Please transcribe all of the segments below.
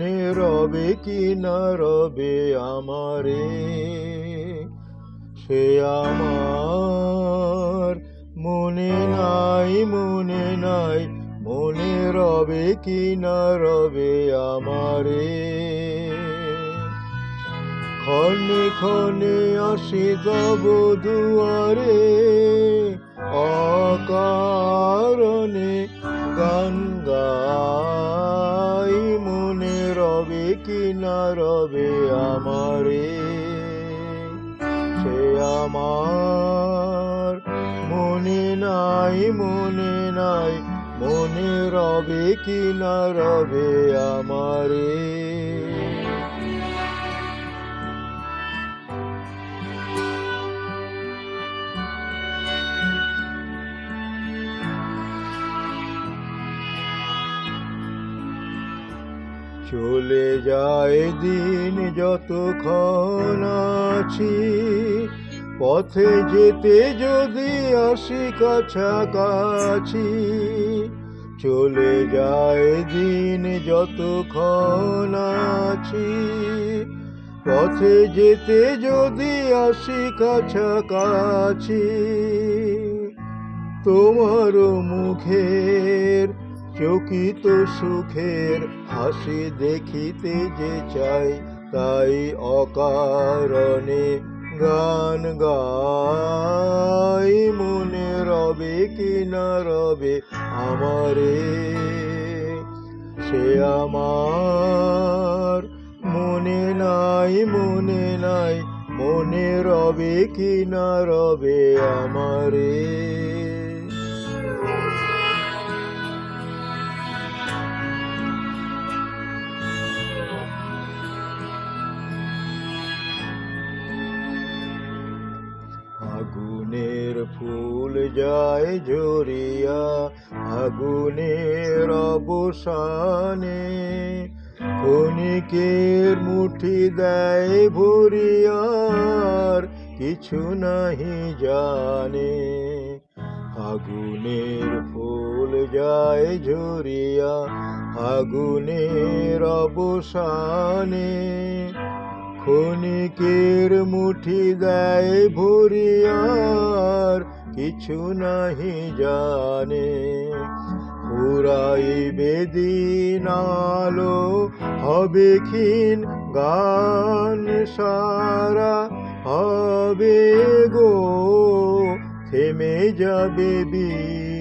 রবে কি না রবে আমারে? সে আমার মনে নাই মনে নাই, মনে রবে কি না রবে আমারে? ক্ষণে ক্ষণে আসি তব দুয়ারে, অকারণে গান রবে আমারে সে আমার মনে নাই মনে নাই মনে রবে কি না রবে আমারে। চলে যায় দিন যতক্ষণ আছি। পথে যেতে যদি আসি কাছাকাছি, চলে যায় দিন যতক্ষণ আছি। পথে যেতে যদি আসি কাছাকাছি তোমার মুখের চকিত সুখের হাসি দেখিতে যে চাই তাই অকারণে গান গাই। মনে রবে কি না রবে আমারে, সে আমার মনে নাই মনে নাই, মনে রবে কি না রবে আমারে। আগুনের ফুল যায় ঝরিয়া আগুনের অবসানে। ক্ষণিকের মুঠি দেয় ভরিয়ার, কিছু নাহি জানে। আগুনের ফুল যায় ঝরিয়া আগুনের অবসানে। ক্ষণিকের মুঠি দেয় ভরিয়ার কিছু নাহি জানে। পুরাইবে দিন আলো, হবে ক্ষীণ গান সারা, হবে গো, থেমে যাবে বিন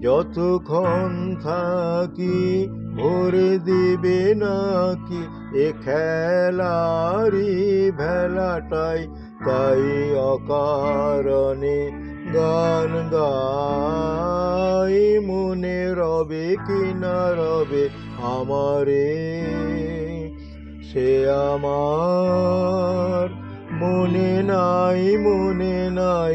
যতক্ষণ থাকি ভরে দিবে নাকি এ খেলারি ভেলাটাই, তাই অকারণে গান গাই মনে রবে কি না রবে আমারে। সে আমার মনে নাই মনে নাই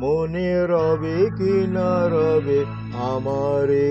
মনে রবে কি না রবে আমারে।